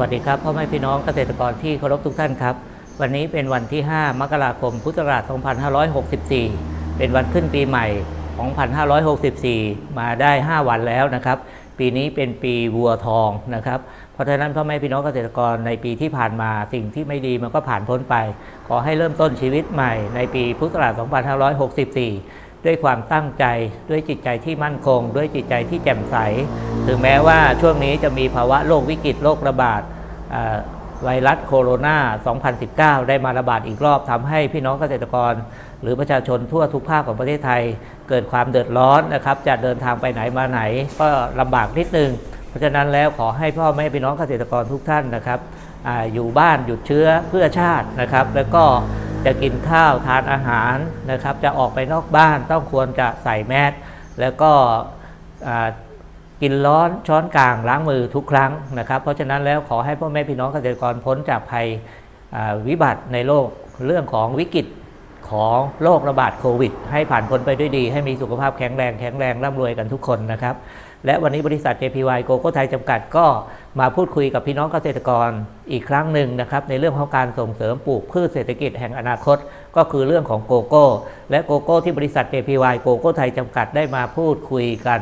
วัสดีครับพ่อแม่พี่น้องเกษตรกรที่เคารพทุกท่านครับ วันนี้เป็นวันที่ 5 มกราคม พุทธศักราช 2564 เป็นวันขึ้นปีใหม่ 2564 มาได้ 5 วันแล้วนะครับ ปีนี้เป็นปีวัวทองนะครับ เพราะฉะนั้นพ่อแม่พี่น้องเกษตรกรในปีที่ผ่านมาสิ่งที่ไม่ดีมันก็ผ่านพ้นไป ขอให้เริ่มต้นชีวิตใหม่ในปีพุทธศักราช 2564ด้วยความตั้งใจด้วยจิตใจที่มั่นคง ด้วยจิตใจที่แจ่มใส ถึงแม้ว่าช่วงนี้จะมีภาวะโรควิกฤตโรคระบาด ไวรัสโคโรนา 2019 ได้มาระบาดอีกรอบทำให้พี่น้องเกษตรกร หรือประชาชนทั่วทุกภาคของประเทศไทย เกิดความเดือดร้อนนะครับ จะเดินทางไปไหนมาไหน ก็ลำบากนิดนึง เพราะฉะนั้นแล้วขอให้พ่อแม่พี่น้องเกษตรกรทุกท่านนะครับออยู่บ้านหยุดเชื้อเพื่อชาตินะครับ แล้วก็จะกินข้าวทานอาหารนะครับ จะออกไปนอกบ้านต้องควรจะใส่แมสแล้วก็ กินร้อนช้อนกลางล้างมือทุกครั้งนะครับ เพราะฉะนั้นแล้วขอให้พ่อแม่พี่น้องเกษตรกรพ้นจากภัยวิบัติในโลกเรื่องของวิกฤตของโรคระบาดโควิด ให้ผ่านพ้นไปด้วยดี ให้มีสุขภาพแข็งแรงแข็งแรงร่ำรวยกันทุกคนนะครับ และวันนี้บริษัท JPY โกโก้ไทยจำกัดก็มาพูดคุยกับพี่น้องเกษตรกรอีกครั้งหนึ่งนะครับ ในเรื่องของการส่งเสริมปลูกพืชเศรษฐกิจแห่งอนาคต ก็คือเรื่องของโกโก้ และโกโก้ที่บริษัท JPY โกโก้ไทยจำกัดได้มาพูดคุยกัน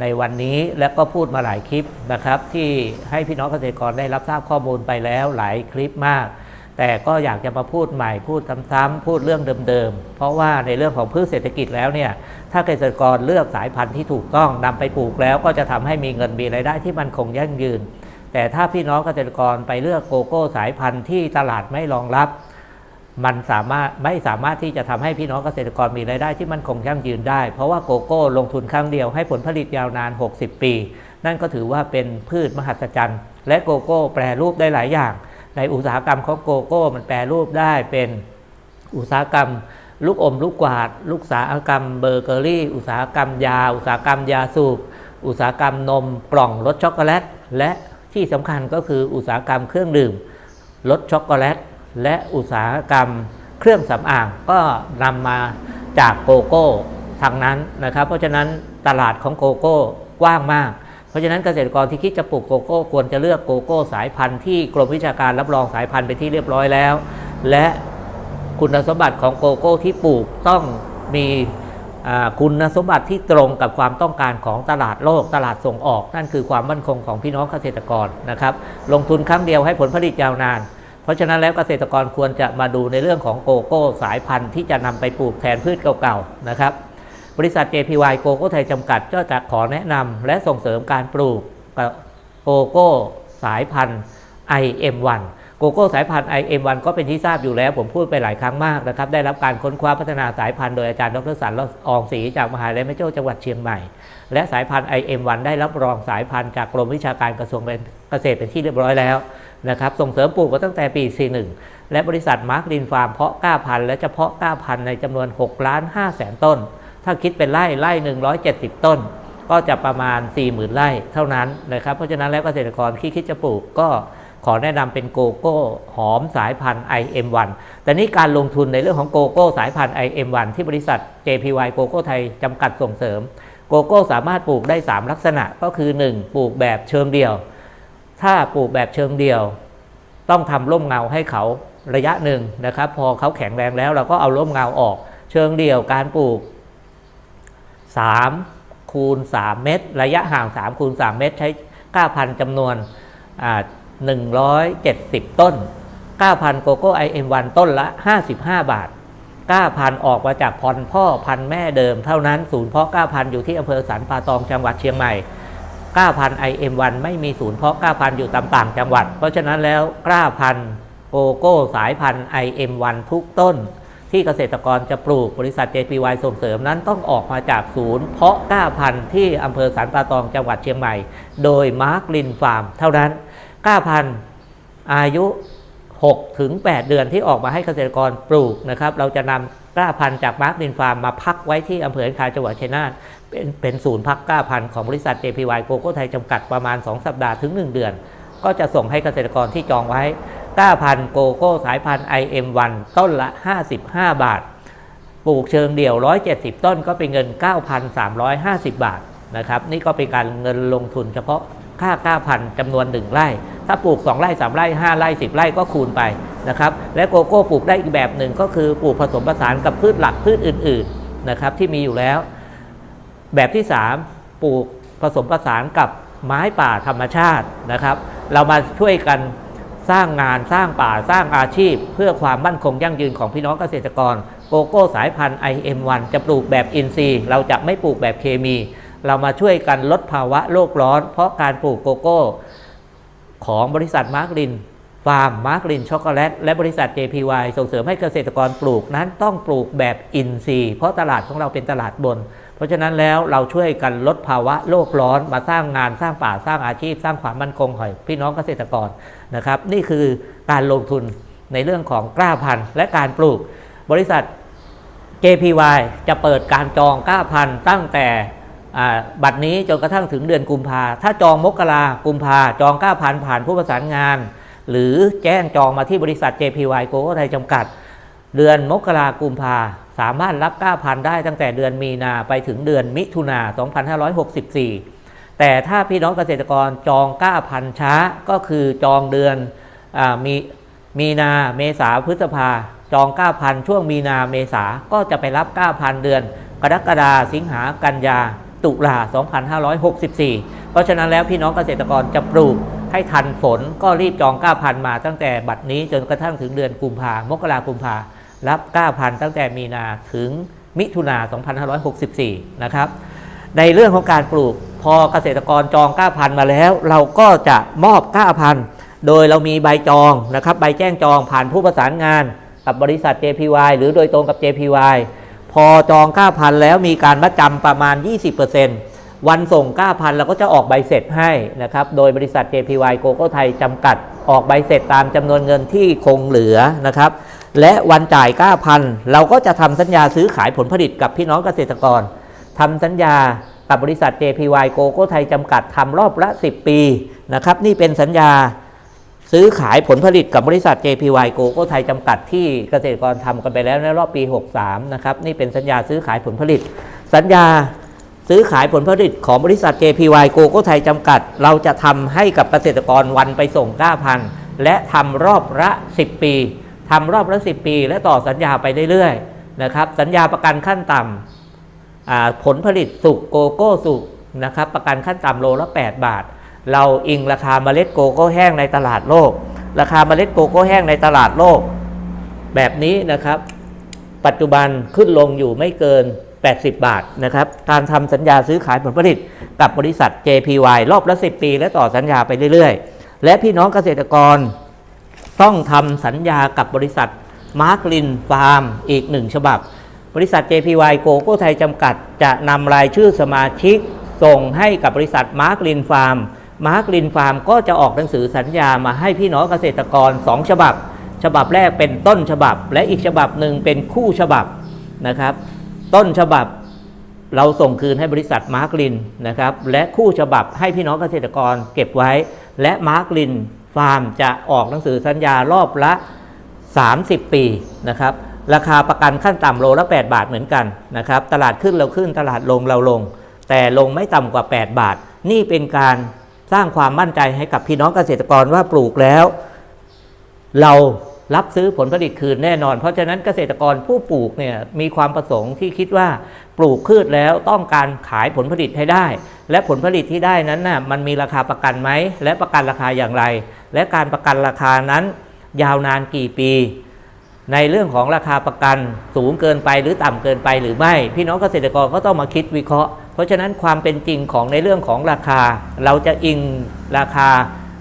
ในวันนี้และก็พูดมาหลายคลิปนะครับ ที่ให้พี่น้องเกษตรกรได้รับทราบข้อมูลไปแล้วหลายคลิปมาก แต่ก็อยากจะมาพูดใหม่พูดซ้ำๆพูดเรื่องเดิมๆ เพราะว่าในเรื่องของพืชเศรษฐกิจแล้วเนี่ยถ้าเกษตรกรเลือกสายพันธุ์ที่ถูกต้องนำไปปลูกแล้วก็จะทำให้มีเงินมีรายได้ที่มันคงยั่งยืน แต่ถ้าพี่น้องเกษตรกรไปเลือกโกโก้สายพันธุ์ที่ตลาดไม่รองรับ มันสามารถไม่สามารถที่จะทำให้พี่น้องเกษตรกรมีรายได้ที่มันคงยั่งยืนได้ เพราะว่าโกโก้ลงทุนครั้งเดียวให้ผลผลิตยาวนาน 60 ปี นั่นก็ถือว่าเป็นพืชมหัศจรรย์ และโกโก้แปรรูปได้หลายอย่าง ในอุตสาหกรรมของโกโก้ มันแปรรูปได้เป็นอุตสาหกรรม ลูกอมลูกกวาด ลูกสาหกรรมเบเกอรี่ อุตสาหกรรมยา อุตสาหกรรมยาสูบอุตสาหกรรมนมกล่องรสช็อกโกแลตและที่สำคัญก็คืออุตสาหกรรมเครื่องดื่มรสช็อกโกแลต และอุตสาหกรรมเครื่องสำอางก็นำมาจากโกโก้ทางนั้นนะครับ เพราะฉะนั้นตลาดของโกโก้กว้างมาก เพราะฉะนั้นเกษตรกรที่คิดจะปลูกโกโก้ควรจะเลือกโกโก้สายพันธุ์ที่กรมวิชาการรับรองสายพันธุ์เป็นที่เรียบร้อยแล้ว และคุณสมบัติของโกโก้ที่ปลูกต้องมีคุณสมบัติที่ตรงกับความต้องการของตลาดโลกตลาดส่งออก นั่นคือความมั่นคงของพี่น้องเกษตรกรนะครับ ลงทุนครั้งเดียวให้ผลผลิตยาวนาน เพราะฉะนั้นแล้วเกษตรกรควรจะมาดูในเรื่องของโกโก้สายพันธุ์ที่จะนำไปปลูกแทนพืชเก่าๆนะครับ บริษัท JPY โกโก้ไทยจำกัดก็จะขอแนะนำและส่งเสริมการปลูกโกโก้สายพันธุ์ IM1 โกโก้สายพันธุ์ IM1 ก็เป็นที่ทราบอยู่แล้ว ผมพูดไปหลายครั้งมากนะครับ ได้รับการค้นคว้าพัฒนาสายพันธุ์โดยอาจารย์ดรสันอองศรีจากมหาวิทยาลัยแม่โจ้จังหวัดเชียงใหม่ และสายพันธุ์ IM1 ได้รับรองสายพันธุ์จากกรมวิชาการกระทรวงเกษตรเป็นที่เรียบร้อยแล้วนะครับส่งเสริมปลูกมาตั้งแต่ปี 41 และบริษัทมาร์กลินฟาร์มเพาะกล้าพันธุ์และจะเพาะกล้าพันธุ์ในจำนวน6ล้าน5แสนต้น ถ้าคิดเป็นไร่ไร่170 ต้น ก็จะประมาณ 40,000 ไร่เท่านั้นนะครับเพราะฉะนั้นแล้วเกษตรกรที่คิดจะปลูกก็ ขอแนะนำเป็นโกโก้หอมสายพันธุ์ IM1 แต่นี่การลงทุนในเรื่องของโกโก้สายพันธุ์ IM1 ที่บริษัท JPY โกโก้ไทยจำกัดส่งเสริม โกโก้สามารถปลูกได้ 3 ลักษณะก็คือ 1. ปลูกแบบเชิงเดี่ยว ถ้าปลูกแบบเชิงเดี่ยว ต้องทำร่มเงาให้เขาระยะหนึ่งนะครับพอเขาแข็งแรงแล้วเราก็เอาร่มเงาออก เชิงเดี่ยวการปลูก 3 คูณ 3 เมตร ระยะห่าง 3 คูณ 3 เมตร ใช้ก้าพันจำนวนอ่า 170 ต้นก้าพันโกโก้ IM1 ต้นละ 55 บาทก้าพันออกมาจากพรพ่อพันแม่เดิมเท่านั้น ศูนย์เพาะก้าพันอยู่ที่อำเภอสันป่าตองจังหวัดเชียงใหม่ 9,000 IM1 ไม่มีศูนย์เพาะ 9,000 อยู่ตามต่างจังหวัด เพราะฉะนั้นแล้ว9,000โกโก้สายพันธุ์ IM1 ทุกต้น ที่เกษตรกรจะปลูกบริษัท JPY ส่งเสริมนั้นต้องออกมาจากศูนย์เพาะ 9,000 ที่อำเภอสันป่าตองจังหวัดเชียงใหม่ โดยมาร์กลินฟาร์มเท่านั้น 9,000 อายุ 6 ถึง 8 เดือนที่ออกมาให้เกษตรกรปลูกนะครับ เราจะนำกล้าพันธุ์จากมาร์กลินฟาร์มมาพักไว้ที่อำเภอคาจังหวัดชัยนาทเป็นเป็นศูนย์พักกล้าพันธุ์ของบริษัท JPY โกโก้ไทยจำกัดประมาณ 2 สัปดาห์ถึง 1 เดือน ก็จะส่งให้เกษตรกรที่จองไว้กล้าพันธุ์โกโก้สายพันธุ์ IM1 ต้นละ 55 บาท ปลูกเชิงเดี่ยว 170 ต้นก็เป็นเงิน 9,350 บาทนะครับ นี่ก็เป็นการเงินลงทุนเฉพาะ ค่า9,000จำนวน 1 ไร่ ถ้าปลูก 2 ไร่ 3 ไร่ 5 ไร่ 10 ไร่ก็คูณไปนะครับและโกโก้ปลูกได้อีกแบบหนึ่งก็คือปลูกผสมผสานกับพืชหลักพืชอื่นๆนะครับที่มีอยู่แล้ว แบบที่ 3 ปลูกผสมผสานกับไม้ป่าธรรมชาตินะครับ เรามาช่วยกันสร้างงานสร้างป่าสร้างอาชีพ เพื่อความมั่นคงยั่งยืนของพี่น้องเกษตรกร โกโก้สายพันธุ์ IM1 จะปลูกแบบอินทรีย์ เราจะไม่ปลูกแบบเคมี เรามาช่วยกันลดภาวะโลกร้อน เพราะการปลูกโกโก้ ของบริษัทมาร์กลินฟาร์มมาร์กลินช็อกโกแลตและบริษัท JPY ส่งเสริมให้เกษตรกรปลูกนั้นต้องปลูกแบบอินทรีย์เพราะตลาดของเราเป็นตลาดบน เพราะฉะนั้นแล้วเราช่วยกันลดภาวะโลกร้อนมาสร้างงานสร้างป่าสร้างอาชีพ สร้างความมั่นคงของพี่น้องเกษตรกรนะครับนี่คือการลงทุนในเรื่องของกล้าพันธุ์และการปลูก บริษัท JPY จะเปิดการจอง9,000ตั้งแต่ บัตรนี้จนกระทั่งถึงเดือนกุมภาถ้าจองมกรากุมภาจอง 9,000 ผ่านผู้ประสานงาน หรือแจ้งจองมาที่บริษัท JPY โกโก้ไทยจำกัด เดือนมกรากุมภาสามารถรับ 9,000 ได้ตั้งแต่เดือนมีนาไปถึงเดือนมิถุนา 2564 แต่ถ้าพี่น้องเกษตรกรจอง 9,000 ช้าก็คือจองเดือนอมีมีนาเมษาพฤษภาจอง 9,000 ช่วงมีนาเมษาก็จะไปรับ 9,000 เดือน กรกฎาสิงหากันยา ตุลา 2564 เพราะฉะนั้นแล้วพี่น้องเกษตรกรจะปลูกให้ทันฝนก็รีบจอง9,000มาตั้งแต่บัดนี้จนกระทั่งถึงเดือนกุมภามกรากุมภารับ9,000ตั้งแต่มีนาถึงมิถุนา 2564 นะครับ ในเรื่องของการปลูกพอเกษตรกรจอง9,000มาแล้ว เราก็จะมอบ9,000โดยเรามีใบจองนะครับ ใบแจ้งจองผ่านผู้ประสานงานกับบริษัท JPY หรือโดยตรงกับ JPY พอจอง9,000 แล้วมีการมัดจำประมาณ 20%วันส่ง 9,000 เราก็จะออกใบเสร็จให้นะครับ โดยบริษัท JPY โกโก้ไทยจำกัดออกใบเสร็จตามจำนวนเงินที่คงเหลือนะครับ และวันจ่าย 9,000 เราก็จะทำสัญญาซื้อขายผลผลิตกับพี่น้องเกษตรกรทำสัญญากับบริษัท JPY โกโก้ไทยจำกัดทำรอบละ 10 ปีนะครับ นี่เป็นสัญญา ซื้อขายผลผลิตกับบริษัท JPY โกโก้ไทยจำกัดที่เกษตรกรทำกันไปแล้วในรอบปี 63 นะครับ นี่เป็นสัญญาซื้อขายผลผลิต สัญญาซื้อขายผลผลิตของบริษัท JPY โกโก้ไทยจำกัด เราจะทำให้กับเกษตรกรวันไปส่ง9,000และทำรอบละ 10 ปีทำรอบละ 10 ปี และต่อสัญญาไปเรื่อยๆนะครับสัญญาประกันขั้นต่ำผลผลิตสุกโกโก้สุกนะครับประกันขั้นต่ำโลละ 8 บาท เราอิงราคาเมล็ดโกโก้แห้งในตลาดโลก ราคาเมล็ดโกโก้แห้งในตลาดโลก แบบนี้นะครับ ปัจจุบันขึ้นลงอยู่ไม่เกิน 80 บาทนะครับ การทำสัญญาซื้อขายผลผลิตกับบริษัท JPY รอบละ 10 ปี และต่อสัญญาไปเรื่อยๆ และพี่น้องเกษตรกรต้องทำสัญญากับบริษัทมาร์กลินฟาร์มอีกหนึ่งฉบับ บริษัท JPY โกโก้ไทยจำกัด จะนำรายชื่อสมาชิกส่งให้กับบริษัทมาร์กลินฟาร์ม มาร์กลินฟาร์มก็จะออกหนังสือสัญญามาให้พี่น้องเกษตรกร 2 ฉบับ ฉบับแรกเป็นต้นฉบับ และอีกฉบับหนึ่งเป็นคู่ฉบับนะครับ ต้นฉบับเราส่งคืนให้บริษัทมาร์กลินนะครับและคู่ฉบับให้พี่น้องเกษตรกรเก็บไว้ และมาร์กลินฟาร์มจะออกหนังสือสัญญารอบละ 30 ปีนะครับราคาประกันขั้นต่ำโลละ 8 บาทเหมือนกันนะครับตลาดขึ้นเราขึ้นตลาดลงเราลง แต่ลงไม่ต่ำกว่า 8 บาท นี่เป็นการ สร้างความมั่นใจให้กับพี่น้องเกษตรกรว่าปลูกแล้ว เรารับซื้อผลผลิตคืนแน่นอน เพราะฉะนั้นเกษตรกรผู้ปลูกเนี่ยมีความประสงค์ที่คิดว่าปลูกพืชแล้วต้องการขายผลผลิตให้ได้ และผลผลิตที่ได้นั้นน่ะมันมีราคาประกันไหม และประกันราคาอย่างไร และการประกันราคานั้น ยาวนานกี่ปี ในเรื่องของราคาประกันสูงเกินไปหรือต่ำเกินไปหรือไม่ พี่น้องเกษตรกรก็ต้องมาคิดวิเคราะห์ เพราะฉะนั้นความเป็นจริงของในเรื่องของราคา เราจะอิงราคา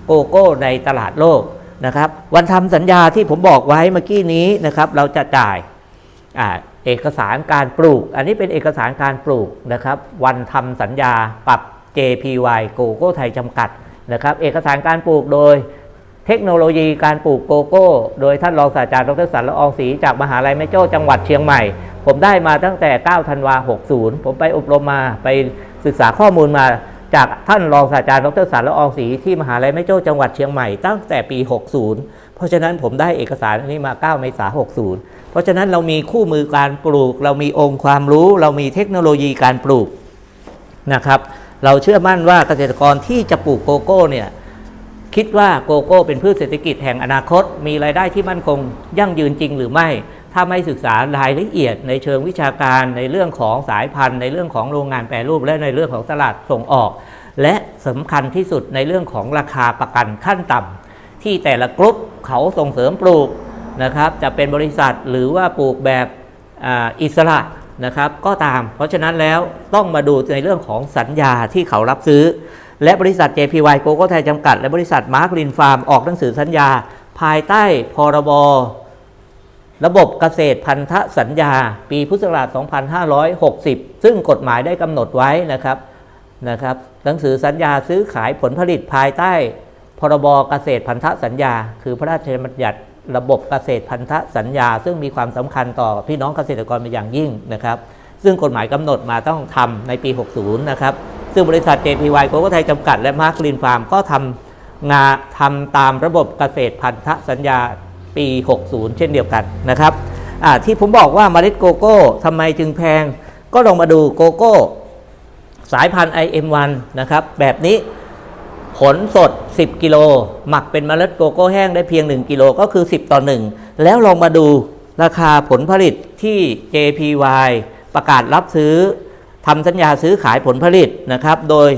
โกโก้ในตลาดโลกนะครับ วันทำสัญญาที่ผมบอกไว้เมื่อกี้นี้นะครับ เราจะจ่ายอเอกสารการปลูก อันนี้เป็นเอกสารการปลูกนะครับ วันทำสัญญาปรับ JPY โกโก้ไทยจำกัดนะครับ เอกสารการปลูกโดย เทคโนโลยีการปลูกโกโก้ โดยท่านรองศาสตราจารย์ดรสันละอองศรีจากมหาลัยแม่โจ้จังหวัดเชียงใหม่ ผมได้มาตั้งแต่ 9 ธันวา 60 ผมไปอบรมมาไปศึกษาข้อมูลมาจากท่านรองศาสตราจารย์ดรสันละอองศรีที่มหาลัยแม่โจ้จังหวัดเชียงใหม่ตั้งแต่ปี 60 เพราะฉะนั้นผมได้เอกสารอันนี้มา 9 เมษายน 60 เพราะฉะนั้นเรามีคู่มือการปลูก เรามีองค์ความรู้ เรามีเทคโนโลยีการปลูกนะครับ เราเชื่อมั่นว่าเกษตรกรที่จะปลูกโกโก้เนี่ย คิดว่าโกโก้เป็นพืชเศรษฐกิจแห่งอนาคต มีรายได้ที่มั่นคง ยั่งยืนจริงหรือไม่ ถ้าไม่ศึกษารายละเอียดในเชิงวิชาการในเรื่องของสายพันธุ์ ในเรื่องของโรงงานแปรรูปและในเรื่องของตลาดส่งออก และสำคัญที่สุดในเรื่องของราคาประกันขั้นต่ำที่แต่ละกลุ่มเขาส่งเสริมปลูกนะครับจะเป็นบริษัทหรือว่าปลูกแบบออิสระนะครับก็ตาม เพราะฉะนั้นแล้วต้องมาดูในเรื่องของสัญญาที่เขารับซื้อ และบริษัท JPY โกโก้ไทยจำกัด และบริษัทมาร์กลินฟาร์มออกหนังสือสัญญา ภายใต้พรบระบบเกษตรพันธสัญญา ปีพุทธศักราช 2560 ซึ่งกฎหมายได้กำหนดไว้นะครับนะครับหนังสือสัญญาซื้อขายผลผลิตภายใต้ พรบเกษตรพันธสัญญา คือพระราชบัญญัติระบบเกษตรพันธสัญญา ซึ่งมีความสำคัญต่อพี่น้องเกษตรกรเป็นอย่างยิ่งนะครับ ซึ่งกฎหมายกำหนดมาต้องทำในปี 60 นะครับ ซึ่งบริษัท JPY โกโก้ไทยจำกัดและมาร์กลินฟาร์มก็ทำงานทำตามระบบเกษตรพันธสัญญาปี 60 เช่นเดียวกันนะครับที่ผมบอกว่าเมล็ดโกโก้ทำไมจึงแพง ก็ลองมาดูโกโก้สายพันธุ์ IM1 นะครับ แบบนี้ผลสด 10 กิโล หมักเป็นเมล็ดโกโก้แห้งได้เพียง 1 กิโลก็คือ 10 ต่อ 1 แล้วลองมาดูราคาผลผลิตที่ JPY ประกาศรับซื้อ ทำสัญญาซื้อขายผลผลิตนะครับ โดย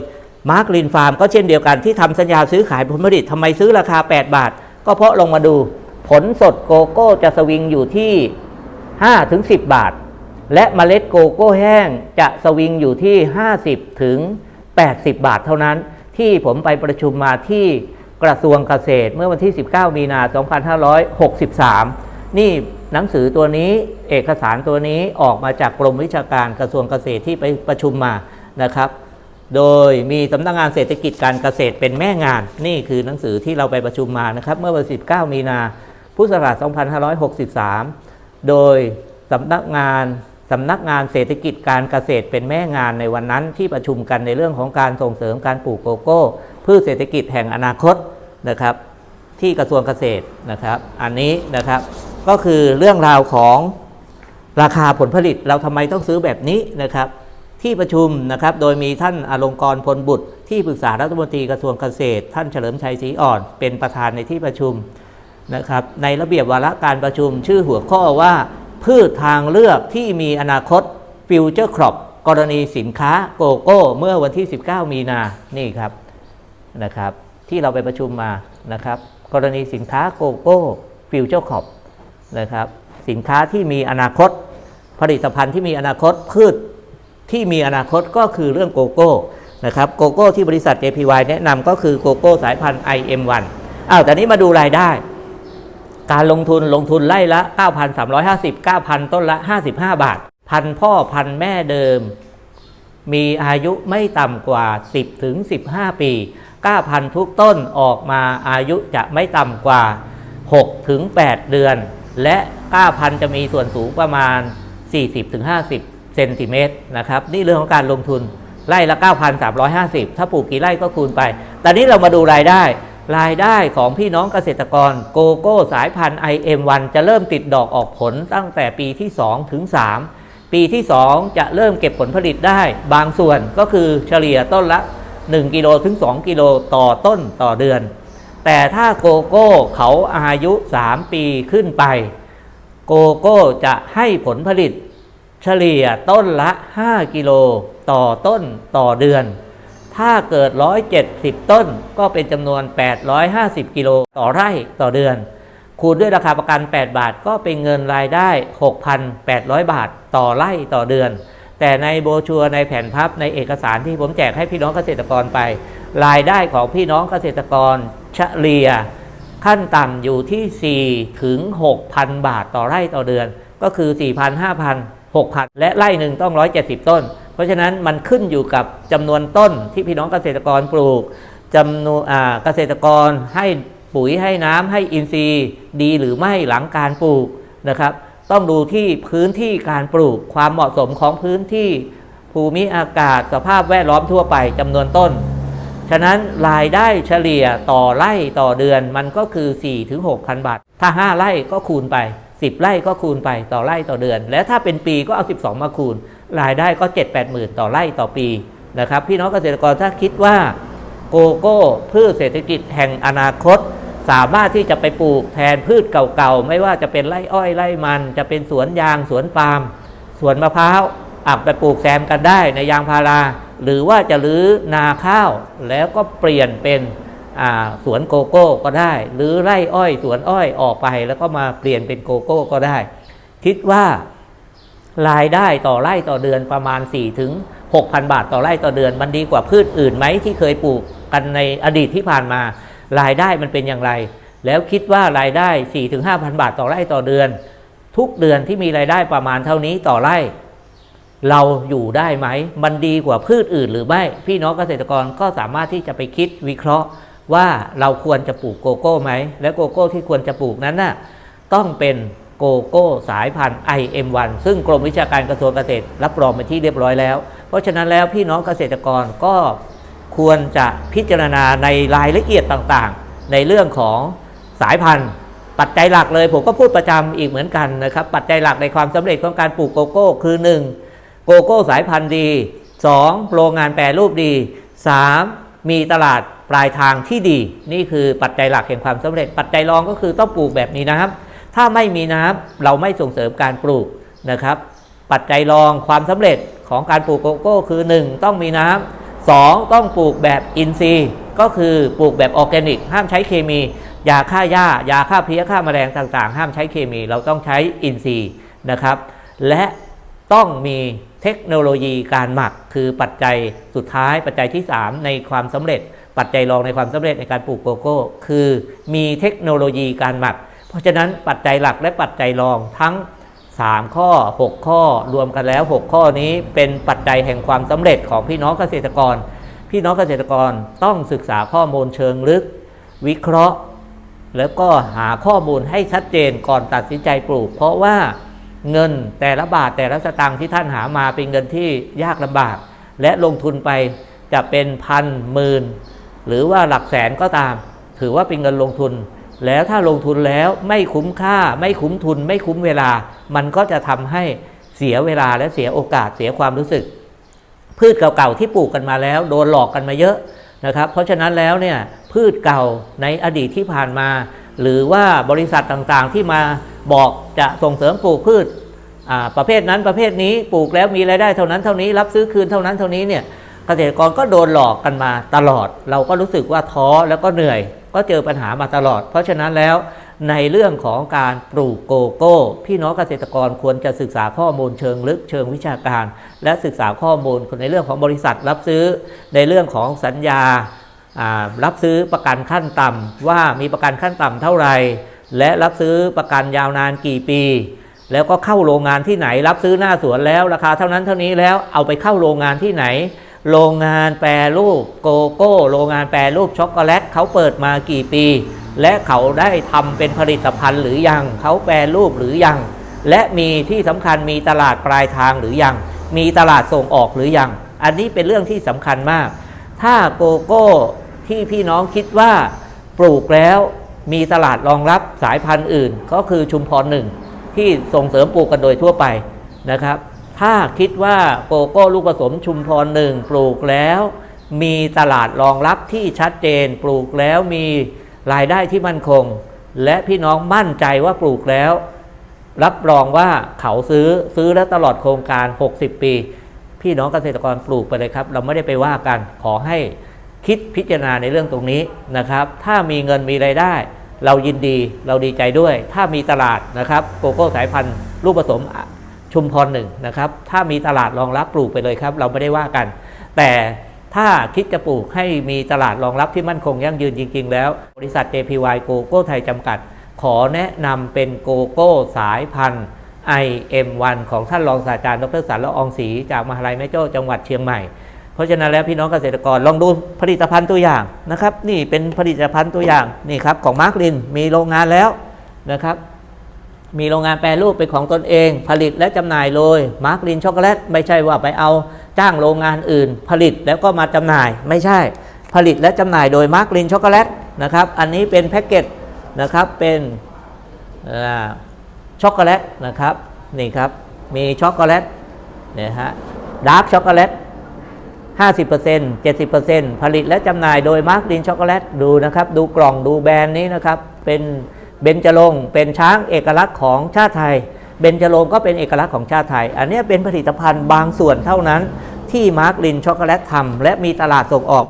มาร์กลินฟาร์มก็เช่นเดียวกันที่ทำสัญญาซื้อขายผลผลิตทำไมซื้อราคา 8 บาท ก็เพราะลงมาดูผลสดโกโก้จะสวิงอยู่ที่ 5 ถึง 10 บาท และเมล็ดโกโก้แห้งจะสวิงอยู่ที่ 50 ถึง 80 บาทเท่านั้น ที่ผมไปประชุมมาที่กระทรวงเกษตรเมื่อวันที่ 19 มีนา 2563 นี่หนังสือตัวนี้เอกสารตัวนี้ออกมาจากกรมวิชาการกระทรวงเกษตรที่ไปประชุมมานะครับ โดยมีสำนักงานเศรษฐกิจการเกษตรเป็นแม่งาน นี่คือหนังสือที่เราไปประชุมมานะครับ เมื่อวันที่19 มีนาพุทธศักราช2563 โดยสำนักงานสำนักงานเศรษฐกิจการเกษตรเป็นแม่งานในวันนั้นที่ประชุมกันในเรื่องของการส่งเสริมการปลูกโกโก้พืชเศรษฐกิจแห่งอนาคตนะครับ ที่กระทรวงเกษตรนะครับ อันนี้นะครับ ก็คือเรื่องราวของราคาผลผลิตเราทำไมต้องซื้อแบบนี้นะครับ ที่ประชุมนะครับโดยมีท่านอลงกรณ์พลบุตร ที่ปรึกษารัฐมนตรีกระทรวงเกษตร ท่านเฉลิมชัยศรีอ่อน เป็นประธานในที่ประชุมนะครับ ในระเบียบวาระการประชุมชื่อหัวข้อว่า พืชทางเลือกที่มีอนาคตฟิวเจอร์ครอปกรณีสินค้าโกโก้เมื่อวันที่ 19 มีนานี่ครับนะครับ ที่เราไปประชุมมานะครับ กรณีสินค้าโกโก้ฟิวเจอร์ครอป นะครับสินค้าที่มีอนาคต ผลิตภัณฑ์ที่มีอนาคตพืชที่มีอนาคตก็คือเรื่องโกโก้นะครับโกโก้ที่บริษัท JPY แนะนำก็คือโกโก้สายพันธุ์ IM1 อ้าวแต่นี้มาดูรายได้ การลงทุนลงทุนไล่ละ 9,350 9,000 ต้นละ 55 บาท พันพ่อพันแม่เดิม มีอายุไม่ต่ำกว่า 10ถึง15 ปี 9,000 ทุกต้นออกมาอายุจะไม่ต่ำกว่า 6 ถึง 8 เดือน และ9,000จะมีส่วนสูงประมาณ 40ถึง50 เซนติเมตรนะครับนี่เรื่องของการลงทุนไร่ละ 9,350 ถ้าปลูกกี่ไร่ก็คูณไป ตอนนี้เรามาดูรายได้ รายได้ของพี่น้องเกษตรกรโกโก้สายพันธุ์ IM1 จะเริ่มติดดอกออกผลตั้งแต่ปีที่ 2 ถึง 3 ปีที่ 2 จะเริ่มเก็บผลผลิตได้ บางส่วนก็คือเฉลี่ยต้นละ 1 กิโลถึง 2 กิโลต่อต้นต่อเดือน แต่ถ้าโกโก้เขาอายุ 3 ปีขึ้นไป โกโก้จะให้ผลผลิต เฉลี่ยต้นละ 5 กิโลต่อต้นต่อเดือน ถ้าเกิด 170 ต้นก็เป็นจำนวน 850 กิโลต่อไร่ต่อเดือน คูณด้วยราคาประกัน 8 บาทก็เป็นเงินรายได้ 6,800 บาทต่อไร่ต่อเดือนแต่ในโบชัวในแผ่นพับในเอกสารที่ผมแจกให้พี่น้องเกษตรกรไป รายได้ของพี่น้องเกษตรกร เฉลี่ยขั้นต่ำอยู่ที่ 4 ถึง 6,000 บาทต่อไร่ต่อเดือน ก็คือ 4,000 5,000 6,000 และไร่หนึ่งต้อง 170 ต้น เพราะฉะนั้นมันขึ้นอยู่กับจำนวนต้นที่พี่น้องเกษตรกรปลูกจำนวนเกษตรกรให้ปุ๋ยให้น้ำให้อินทรีย์ดีหรือไม่หลังการปลูกนะครับ ต้องดูที่พื้นที่การปลูกความเหมาะสมของพื้นที่ภูมิอากาศสภาพแวดล้อมทั่วไปจำนวนต้น ฉะนั้นรายได้เฉลี่ยต่อไร่ต่อเดือนมันก็คือ4ถึง6,000บาท ถ้า 5 ไร่ก็คูณไป 10 ไร่ก็คูณไปต่อไร่ต่อเดือน และถ้าเป็นปีก็เอา 12 มาคูณ รายได้ก็ 7 8หมื่นต่อไร่ต่อปีนะครับพี่น้องเกษตรกรถ้าคิดว่าโกโก้พืชเศรษฐกิจแห่งอนาคต สามารถที่จะไปปลูกแทนพืชเก่าๆ ไม่ว่าจะเป็นไร่อ้อยไร่มัน จะเป็นสวนยางสวนปาล์มสวนมะพร้าวอับไปปลูกแซมกันได้ในยางพารา หรือว่าจะรื้อนาข้าวแล้วก็เปลี่ยนเป็นสวนโกโก้ก็ได้ หรือไร่อ้อยสวนอ้อยออกไปแล้วก็มาเปลี่ยนเป็นโกโก้ก็ได้ คิดว่ารายได้ต่อไร่ต่อเดือนประมาณ 4 ถึง 6,000 บาทต่อไร่ต่อเดือน มันดีกว่าพืชอื่นไหมที่เคยปลูกกันในอดีตที่ผ่านมา รายได้มันเป็นอย่างไร แล้วคิดว่ารายได้4ถึง5,000 บาทต่อไร่ต่อเดือน ทุกเดือนที่มีรายได้ประมาณเท่านี้ต่อไร่ เราอยู่ได้ไหม มันดีกว่าพืชอื่นหรือไม่ พี่น้องเกษตรกรก็สามารถที่จะไปคิดวิเคราะห์ว่าเราควรจะปลูกโกโก้ไหม และโกโก้ที่ควรจะปลูกนั้นน่ะต้องเป็นโกโก้สายพันธุ์ IM1 ซึ่งกรมวิชาการกระทรวงเกษตรรับรองเป็นที่เรียบร้อยแล้ว เพราะฉะนั้นแล้วพี่น้องเกษตรกรก็ควรจะพิจารณาในรายละเอียดต่างๆ ในเรื่องของสายพันธุ์ปัจจัยหลักเลยผมก็พูดประจำอีกเหมือนกันนะครับ ปัจจัยหลักในความสำเร็จของการปลูกโกโก้ คือ 1. โกโก้สายพันธุ์ดี 2. โรงงานแปรรูปดี 3. มีตลาดปลายทางที่ดี นี่คือปัจจัยหลักแห่งความสำเร็จ ปัจจัยรองก็คือต้องปลูกแบบมีน้ำถ้าไม่มีน้ำเราไม่ส่งเสริมการปลูกนะครับ ปัจจัยรองความสำเร็จของการปลูกโกโก้คือ 1. ต้องมีน้ำ 2. ต้องปลูกแบบอินทรีย์ ก็คือปลูกแบบออร์แกนิก ห้ามใช้เคมี ยาฆ่าหญ้า ยาฆ่าเพี้ยฆ่าแมลงต่างๆ ห้ามใช้เคมี เราต้องใช้อินทรีย์นะครับ และ ต้องมีเทคโนโลยีการหมัก คือปัจจัยสุดท้ายปัจจัยที่ 3 ในความสำเร็จ ปัจจัยรองในความสำเร็จในการปลูกโกโก้ คือมีเทคโนโลยีการหมัก เพราะฉะนั้นปัจจัยหลักและปัจจัยรองทั้ง 3 ข้อ 6 ข้อ รวมกันแล้ว 6 ข้อนี้เป็นปัจจัยแห่งความสำเร็จของพี่น้องเกษตรกร พี่น้องเกษตรกรต้องศึกษาข้อมูลเชิงลึก วิเคราะห์ แล้วก็หาข้อมูลให้ชัดเจนก่อนตัดสินใจปลูก เพราะว่า เงินแต่ละบาทแต่ละสตางค์ที่ท่านหามาเป็นเงินที่ยากลำบาก และลงทุนไปจะเป็นพันหมื่นหรือว่าหลักแสนก็ตาม ถือว่าเป็นเงินลงทุน แล้วถ้าลงทุนแล้วไม่คุ้มค่า ไม่คุ้มทุน ไม่คุ้มเวลา มันก็จะทำให้เสียเวลาและเสียโอกาสเสียความรู้สึก พืชเก่าๆที่ปลูกกันมาแล้วโดนหลอกกันมาเยอะนะครับ เพราะฉะนั้นแล้วเนี่ยพืชเก่าในอดีตที่ผ่านมา หรือว่าบริษัทต่างๆที่มา บอกจะส่งเสริมปลูกพืชประเภทนั้นประเภทนี้ปลูกแล้วมีรายได้เท่านั้นเท่านี้รับซื้อคืนเท่านั้นเท่านี้เนี่ยเกษตรกรก็โดนหลอกกันมาตลอด เราก็รู้สึกว่าท้อแล้วก็เหนื่อย ก็เจอปัญหามาตลอด เพราะฉะนั้นแล้วในเรื่องของการปลูกโกโก้ พี่น้องเกษตรกรควรจะศึกษาข้อมูลเชิงลึกเชิงวิชาการ และศึกษาข้อมูลในเรื่องของบริษัทรับซื้อในเรื่องของสัญญาอ่ารับซื้อประกันขั้นต่ำว่ามีประกันขั้นต่ำเท่าไหร่ และรับซื้อประกันยาวนานกี่ปี แล้วก็เข้าโรงงานที่ไหน รับซื้อหน้าสวนแล้วราคาเท่านั้นเท่านี้แล้วเอาไปเข้าโรงงานที่ไหน โรงงานแปรรูปโกโก้ โรงงานแปรรูปช็อกโกแลตเขาเปิดมากี่ปี และเขาได้ทำเป็นผลิตภัณฑ์หรือยังเขาแปรรูปหรือยังและมีที่สำคัญมีตลาดปลายทางหรือยังมีตลาดส่งออกหรือยัง อันนี้เป็นเรื่องที่สำคัญมาก ถ้าโกโก้ที่พี่น้องคิดว่าปลูกแล้ว มีตลาดรองรับสายพันธุ์อื่น ก็คือชุมพรหนึ่งที่ส่งเสริมปลูกกันโดยทั่วไปนะครับ ถ้าคิดว่าโกโก้ลูกผสมชุมพรหนึ่งปลูกแล้ว มีตลาดรองรับที่ชัดเจน ปลูกแล้วมีรายได้ที่มั่นคง และพี่น้องมั่นใจว่าปลูกแล้ว รับรองว่าเขาซื้อซื้อแล้วตลอดโครงการ 60 ปี พี่น้องเกษตรกรปลูกไปเลยครับ เราไม่ได้ไปว่ากันขอให้คิดพิจารณาในเรื่องตรงนี้นะครับ ถ้ามีเงินมีไรายได้ เรายินดีเราดีใจด้วย ถ้ามีตลาดนะครับโกโก้สายพันธุ์ลูกผสมชุมพรหนึ่งนะครับถ้ามีตลาดรองรับปลูกไปเลยครับ เราไม่ได้ว่ากัน แต่ถ้าคิดจะปลูกให้มีตลาดรองรับที่มั่นคงยั่งยืนจริง ๆ แล้ว บริษัท JPY โกโก้ไทยจำกัด ขอแนะนำเป็นโกโก้สายพันธุ์ IM1 ของท่านรองศาสตราจารย์ดรสารละอองศรีจากมหาลัยแม่โจ้จังหวัดเชียงใหม่ เพราะฉะนั้นแล้วพี่น้องเกษตรกรลองดูผลิตภัณฑ์ตัวอย่างนะครับ นี่เป็นผลิตภัณฑ์ตัวอย่างนี่ครับของมาร์กลินมีโรงงานแล้วนะครับ มีโรงงานแปรรูปเป็นของตนเอง ผลิตและจำหน่ายโดยมาร์กลินช็อกโกแลตไม่ใช่ว่าไปเอาจ้างโรงงานอื่น ผลิตแล้วก็มาจำหน่ายไม่ใช่ ผลิตและจำหน่ายโดยมาร์กลินช็อกโกแลตนะครับอันนี้เป็นแพ็กเกจนะครับเป็นช็อกโกแลตนะครับนี่ครับมีช็อกโกแลตเนี่ยฮะดาร์กช็อกโกแลต 50% 70%ผลิตและจำหน่ายโดยมาร์กดินช็อกโกแลตดูนะครับ ดูกล่องดูแบรนด์นี้นะครับ เป็นเบญจรงเป็นช้างเอกลักษณ์ของชาติไทย เบญจรงก็เป็นเอกลักษณ์ของชาติไทย อันนี้เป็นผลิตภัณฑ์บางส่วนเท่านั้น ที่มาร์กลินช็อกโกแลตทำและมีตลาดส่งออก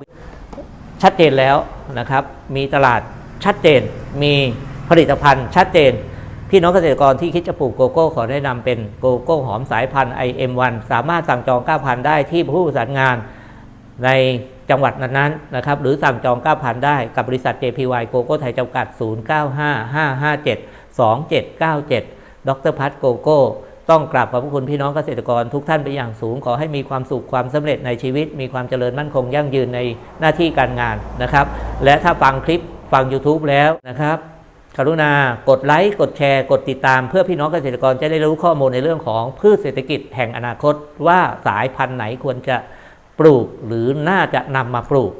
ชัดเจนแล้วนะครับ มีตลาดชัดเจน มีผลิตภัณฑ์ชัดเจน พี่น้องเกษตรกรที่คิดจะปลูกโกโก้ขอแนะนำเป็นโกโก้หอมสายพันธุ์ IM1 สามารถสั่งจอง 9,000 ได้ที่ผู้ประสานงาน ในจังหวัดนั้นๆนะครับหรือสั่งจอง 9,000 ได้กับบริษัท JPY โกโก้ไทยจำกัด 0955572797 ดรพัฒโกโก้ต้องกราบขอบพระคุณพี่น้องเกษตรกรทุกท่านเป็นอย่างสูง ขอให้มีความสุขความสำเร็จในชีวิต มีความเจริญมั่นคงยั่งยืนในหน้าที่การงานนะครับ และถ้าฟังคลิปฟัง YouTube แล้วนะครับกรุณากดไลค์กดแชร์กดติดตาม เพื่อพี่น้องเกษตรกรจะได้รู้ข้อมูลในเรื่องของพืชเศรษฐกิจแห่งอนาคต ว่าสายพันธุ์ไหนควรจะ ปลูกหรือน่าจะนำมาปลูก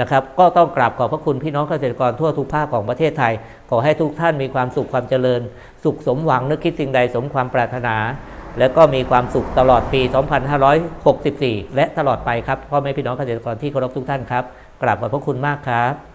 นะครับ ก็ต้องกราบขอบพระคุณพี่น้องเกษตรกรทั่วทุกภาคของประเทศไทย ขอให้ทุกท่านมีความสุขความเจริญ สุขสมหวังนึกคิดสิ่งใดสมความปรารถนา และก็มีความสุขตลอดปี 2564 และตลอดไปครับพ่อแม่พี่น้องเกษตรกรที่เคารพทุกท่านครับกราบขอบพระคุณมากครับ